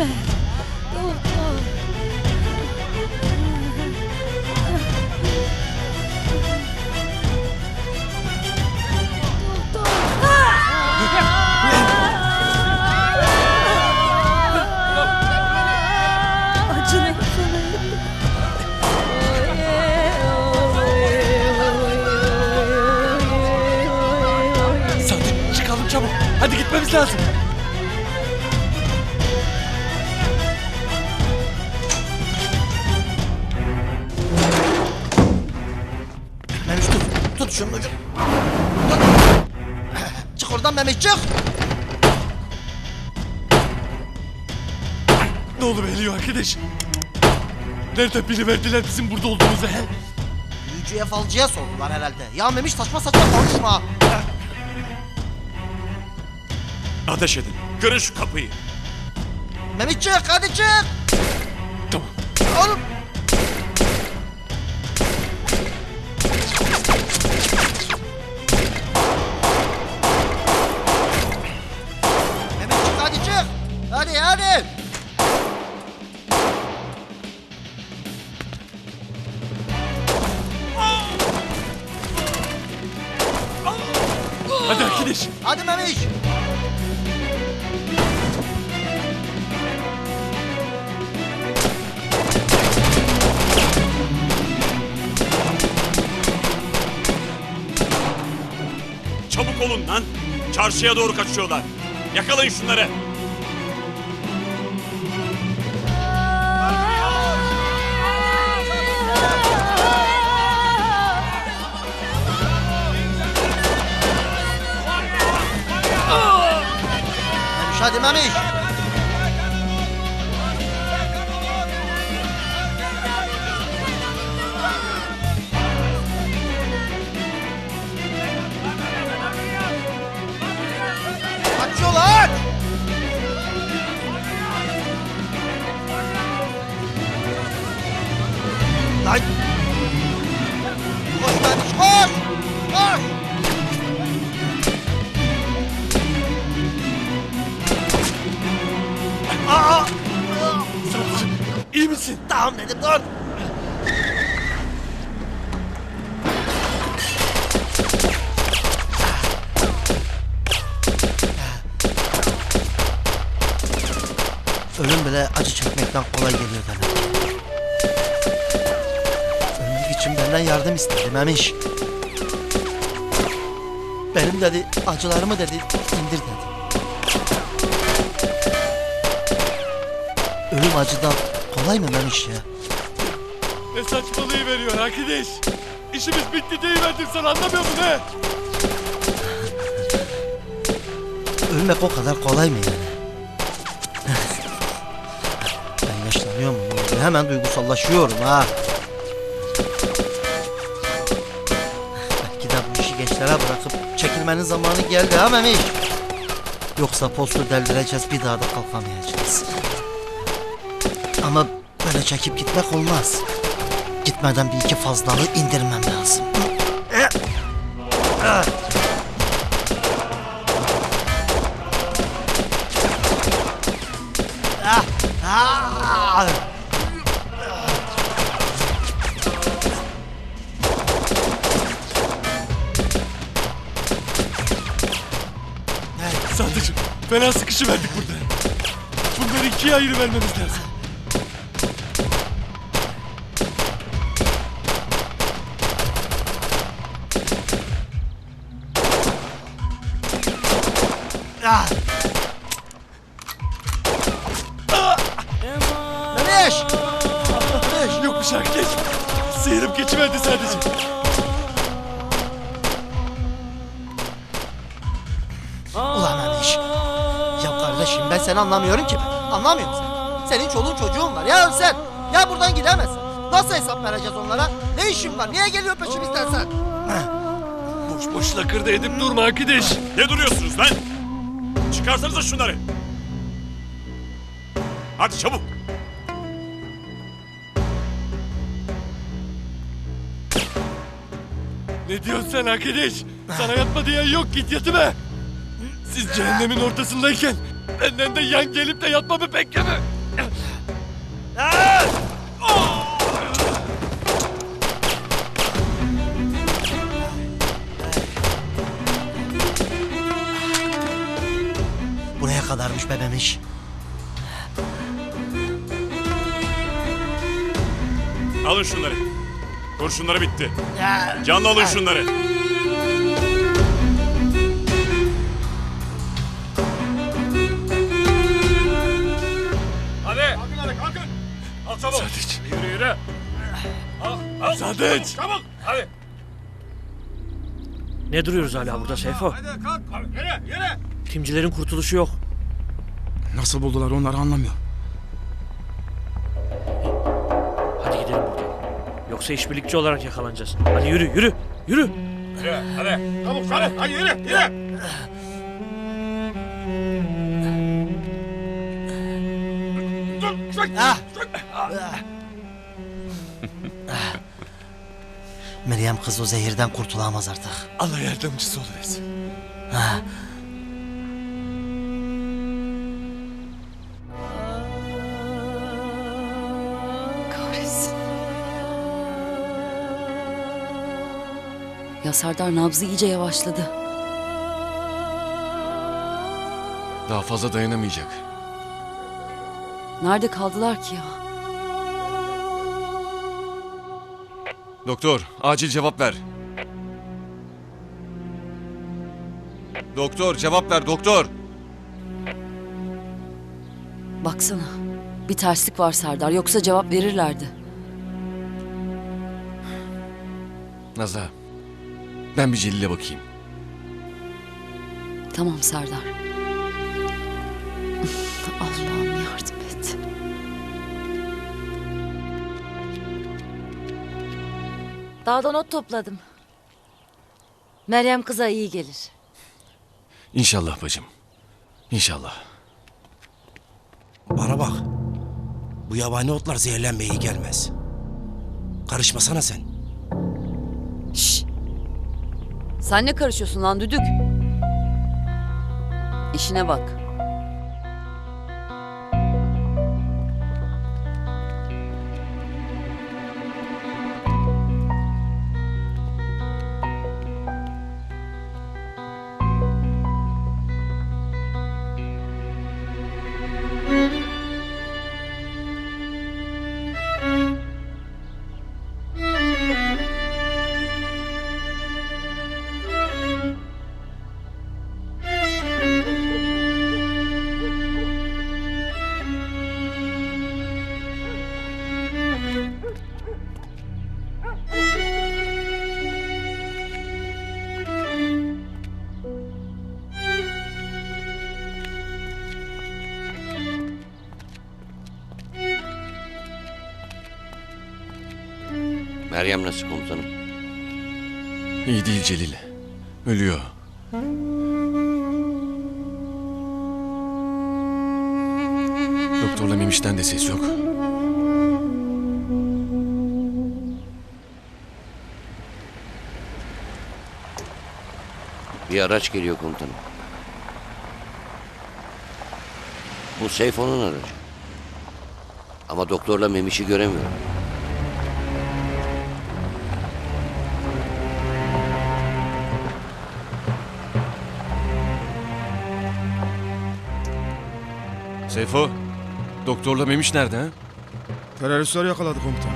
man. Şunun ucu. Çık oradan Memiş çık. Ne oldu Melih arkadaş? Nereden biliverdiler bizim burada olduğumuzu he? Büyücüye falcıya sordular herhalde. Ya Memiş saçma saçma konuşma. Ateş edin. Kırın şu kapıyı. Memiş çık hadi çık. Çarşıya doğru kaçıyorlar. Yakalayın şunları. Hadi Memiş. Tamam dedim dur. Ölüm bile acı çekmekten kolay geliyor demek. Ölmek için benden yardım istedi Memiş. Benim dedi acılarımı dedi indir dedi. Ölüm acıdan kolay mı Memiş ya? Ne saçmalığı veriyor arkadaş? İşimiz bitti deyiverdim sana anlamıyor musun he? Ölmek o kadar kolay mı yani? ben yaşlanıyor muyum? oğlum? Hemen duygusallaşıyorum ha. Belki de bu işi gençlere bırakıp çekilmenin zamanı geldi ha Memiş. Yoksa postu deldireceğiz bir daha da kalkamayacağız. Böyle çekip gitmek olmaz. Gitmeden bir iki fazlalığı indirmem lazım. Sadıcığım fena sıkışıverdik burada. Bunları ikiye ayrı vermemiz lazım. Memiş! Memiş! Yokmuş arkadaş. Sıyırıp geçiverdi sadece. Ulan Memiş! Ya kardeşim ben seni anlamıyorum ki ben. Anlamıyor musun? Senin çoluğun çocuğun var. Ya sen! Ya buradan gidemezsin. Nasıl hesap vereceğiz onlara? Ne işin var? Niye geliyor peşimizden sen? Boş boş lakırdı edip durma arkadaş. Ne duruyorsunuz lan? Çıkarsanıza şunları. Hadi çabuk. Ne diyorsun sen arkadaş? Sana yatma diyen yok git yatıma. Siz cehennemin ortasındayken Benden de yan gelip de yatmamı bekleme. Buraya kadarmış bebemiş. Alın şunları. Kurşunları bitti. Canlı alın şunları. Hadi. Kalkın hadi kalkın. Al çabuk. Sadıç. Yürü yürü. Al, al. Sadıç. Çabuk. Hadi. Ne duruyoruz hala burada Seyfo? Hadi kalk. Hadi, yürü yürü. Timcilerin kurtuluşu yok. Nasıl buldular onları anlamıyor. Yoksa işbirlikçi olarak yakalanacağız. Hadi yürü yürü yürü. Yürü hadi. Çabuk çabuk. Hadi yürü yürü. Dur. Çık. Meryem kız o zehirden kurtulamaz artık. Allah yardımcısı oluversin. Kahretsin. Ya Serdar nabzı iyice yavaşladı. Daha fazla dayanamayacak. Nerede kaldılar ki ya? Doktor, acil cevap ver. Doktor, cevap ver doktor. Baksana. Bir terslik var Serdar. Yoksa cevap verirlerdi. Nazlı, ben bir Celil'e bakayım. Tamam Serdar. Allah'ım yardım et. Dağdan ot topladım. Meryem kıza iyi gelir. İnşallah bacım. İnşallah. Bana bak. Bu yabani otlar zehirlenmeye iyi gelmez. Karışmasana sen. Şşş. Sen ne karışıyorsun lan düdük? İşine bak. Meryem nasıl komutanım? İyi değil Celil. Ölüyor. Doktorla Memiş'ten de ses yok. Bir araç geliyor komutanım. Bu Seyfo'nun aracı. Ama doktorla Memiş'i göremiyorum. Seyfo, doktorla Memiş nerede ha? Teröristler yakaladı komutanım.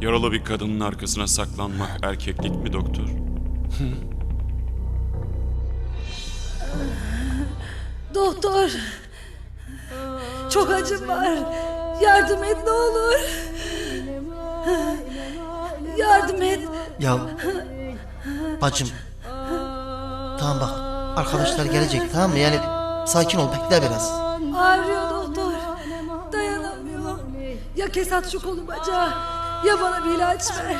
Yaralı bir kadının arkasına saklanmak erkeklik mi doktor? Doktor. Çok acım var. Yardım et ne olur. Yardım et. Ya bacım. Tamam bak arkadaşlar gelecek tamam mı? Yani sakin ol bekle biraz. Ağrıyor doktor. Dayanamıyorum. Ya kes at şu kolu bacağı. Ya bana bir ilaç ver.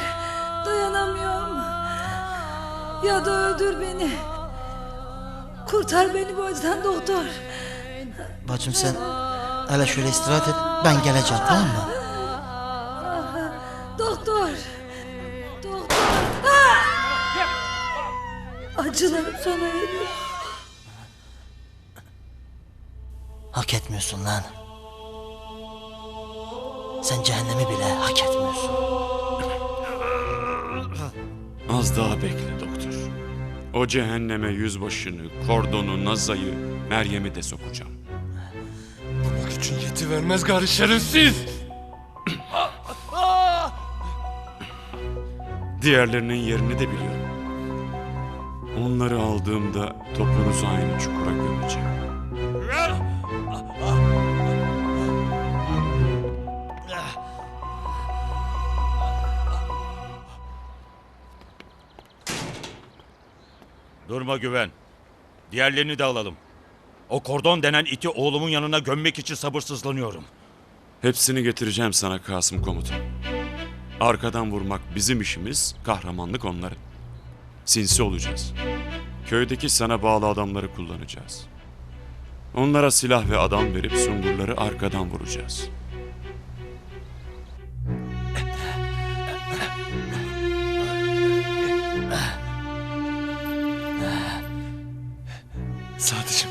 Dayanamıyorum. Ya da öldür beni. Kurtar beni bu acıdan doktor. Bacım sen hele şöyle istirahat et. Ben geleceğim tamam mı? Doktor. Doktor. Ah! Acılarım sona eriyor. Hak etmiyorsun lan. Sen cehennemi bile hak etmiyorsun. Az daha bekle doktor. O cehenneme yüzbaşını, kordonu, Naza'yı, Meryem'i de sokacağım. Bu gücün yeti vermez gari şerefsiz. Diğerlerinin yerini de biliyorum. Onları aldığımda topunuzu aynı çukura gömeceğim. Durma güven. Diğerlerini de alalım. O kordon denen iti oğlumun yanına gömmek için sabırsızlanıyorum. Hepsini getireceğim sana Kasım komutan. Arkadan vurmak bizim işimiz, kahramanlık onların. Sinsi olacağız. Köydeki sana bağlı adamları kullanacağız. Onlara silah ve adam verip sungurları arkadan vuracağız. Sadıcığım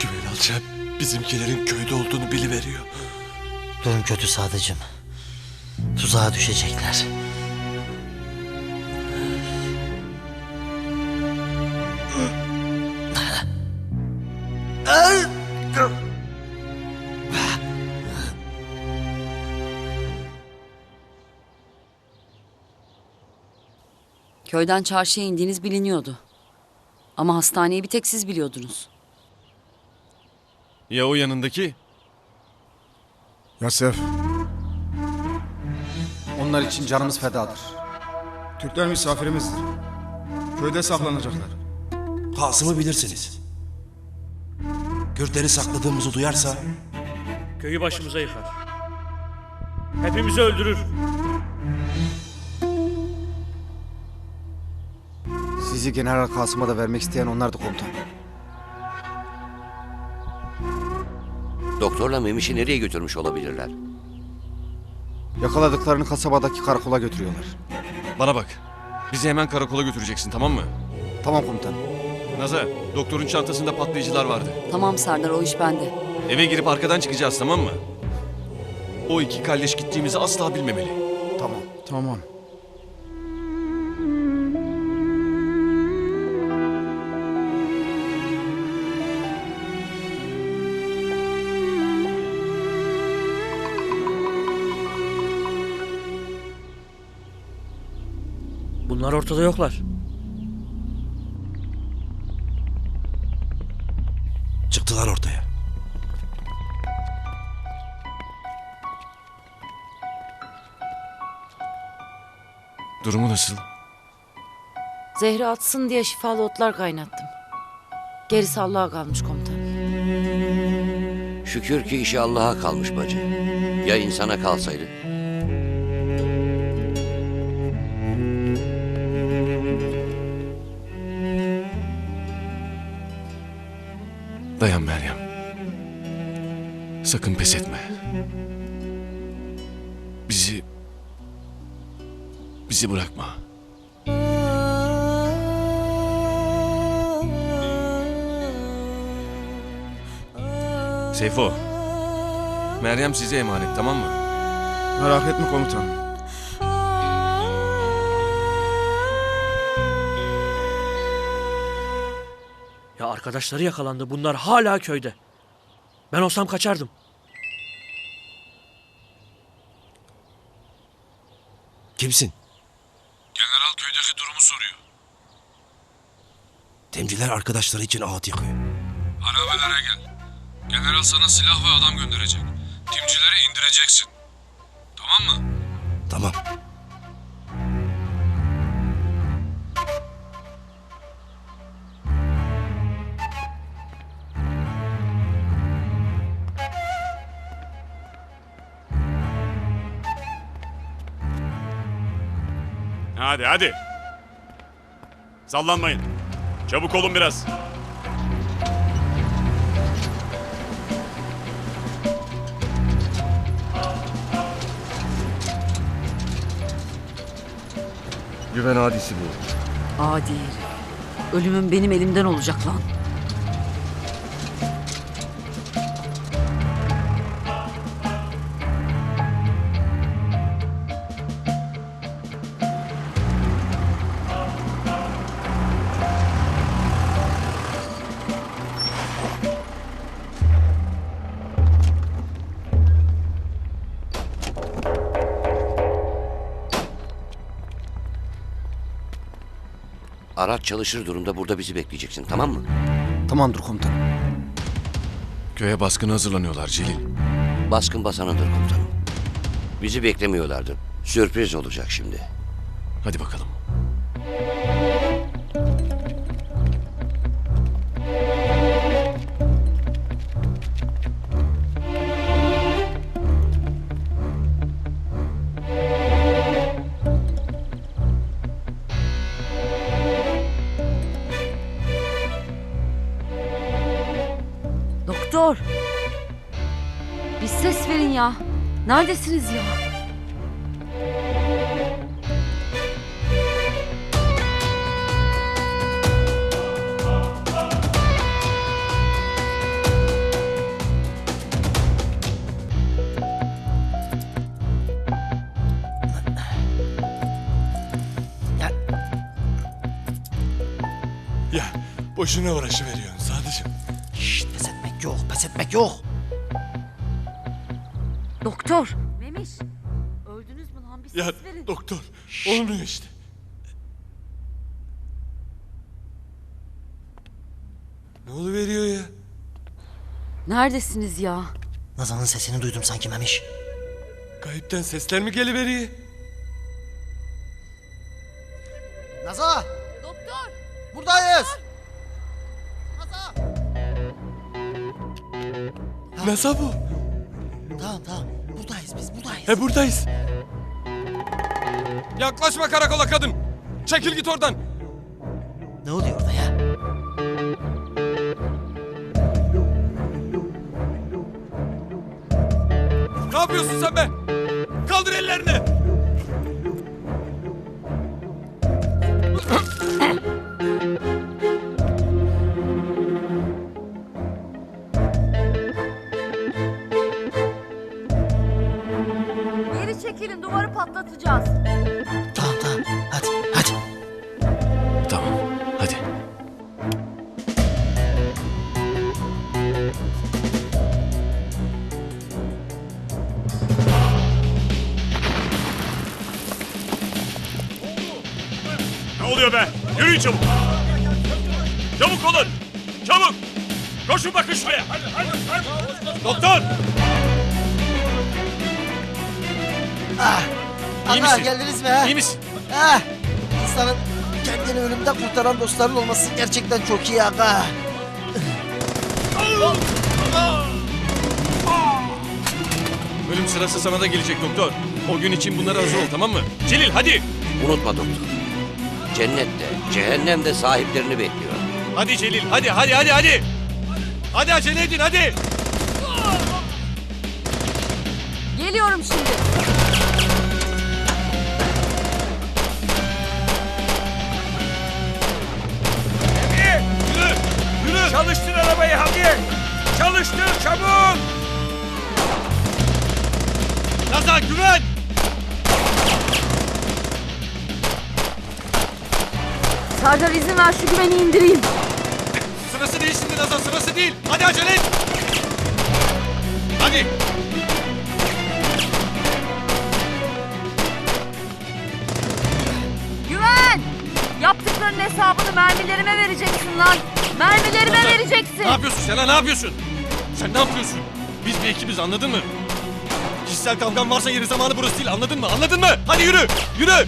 güven alacağım. Bizimkilerin köyde olduğunu biliveriyor. Durum kötü sadıcım. Tuzağa düşecekler. Köyden çarşıya indiğiniz biliniyordu. Ama hastaneyi bir tek siz biliyordunuz. Ya o yanındaki? Yasef. Onlar için canımız fedadır. Türkler misafirimizdir. Köyde saklanacaklar. Kasım'ı bilirsiniz. Kürtleri sakladığımızı duyarsa Köyü başımıza yıkar. Hepimizi öldürür. Sizi General Kasım'a da vermek isteyen onlardı komutan. Doktorla Memiş'i nereye götürmüş olabilirler? Yakaladıklarını kasabadaki karakola götürüyorlar. Bana bak. Bizi hemen karakola götüreceksin tamam mı? Tamam komutan. Naza, doktorun çantasında patlayıcılar vardı. Tamam Serdar o iş bende. Eve girip arkadan çıkacağız tamam mı? O iki kalleş gittiğimizi asla bilmemeli. Tamam. Tamam. Bunlar ortada yoklar. çıktılar ortaya. Durumu nasıl? Zehri atsın diye şifalı otlar kaynattım. Gerisi Allah'a kalmış komutan. Şükür ki işi Allah'a kalmış bacı. Ya insana kalsaydı? Dayan Meryem. Sakın pes etme. Bizi... Bizi bırakma. Seyfo. Meryem size emanet tamam mı? Merak etme komutan. Arkadaşları yakalandı. Bunlar hala köyde. Ben olsam kaçardım. Kimsin? General köydeki durumu soruyor. Temciler arkadaşları için ağıt yakıyor. Harabelere gel. General sana silah ve adam gönderecek. Timcileri indireceksin. Tamam mı? Tamam. Hadi hadi. Sallanmayın. Çabuk olun biraz. Güven hadisi bu. Adi. Ölümün benim elimden olacak lan. Araç çalışır durumda burada bizi bekleyeceksin tamam mı? Tamamdır komutanım. Köye baskına hazırlanıyorlar Celil. Baskın basanıdır komutanım. Bizi beklemiyorlardır. Sürpriz olacak şimdi. Hadi bakalım. Ya. Neredesiniz ya? Ya boşuna uğraşı veriyorsun Sadıcığım. Şşt pes etmek yok pes etmek yok. Doktor. Memiş. Öldünüz mü lan? Bir ses Ya verin. doktor olmuyor işte. Ne oluveriyor ya? Neredesiniz ya? Nazan'ın sesini duydum sanki Memiş. Kayıpten sesler mi geliveriyor? Naza! Doktor. Buradayız. Nasıl bu? Tamam tamam buradayız biz buradayız. He buradayız. Yaklaşma karakola kadın. Çekil git oradan. Ne oluyor orada ya? Ne yapıyorsun sen be? Kaldır ellerini. Patlatacağız. Tamam tamam hadi hadi. Tamam hadi. Ne oluyor be? Yürüyün çabuk. Çabuk olun. Çabuk. Koşun bakın şuraya. Doktor. Aga misin? geldiniz mi ha? İyi misin? Ah, insanın kendini ölümden kurtaran dostların olması gerçekten çok iyi aga. Ölüm sırası sana da gelecek doktor. O gün için bunlara hazır ol tamam mı? Celil hadi. Unutma doktor. Cennette, cehennemde sahiplerini bekliyor. Hadi Celil hadi hadi hadi hadi. Hadi acele edin hadi. Geliyorum şimdi. Hadi! Çalıştır çabuk! Nazan güven. Serdar izin ver şu güveni indireyim. Sırası değil şimdi Nazan sırası değil. Hadi acele et. Hadi. Güven! Yaptıklarının hesabını mermilerime vereceksin lan. Mermilerime Nazan, vereceksin. Ne yapıyorsun sen ha ne yapıyorsun? Sen ne yapıyorsun? Biz bir ekibiz anladın mı? Kişisel kavgan varsa yeri zamanı burası değil anladın mı? Anladın mı? Hadi yürü yürü.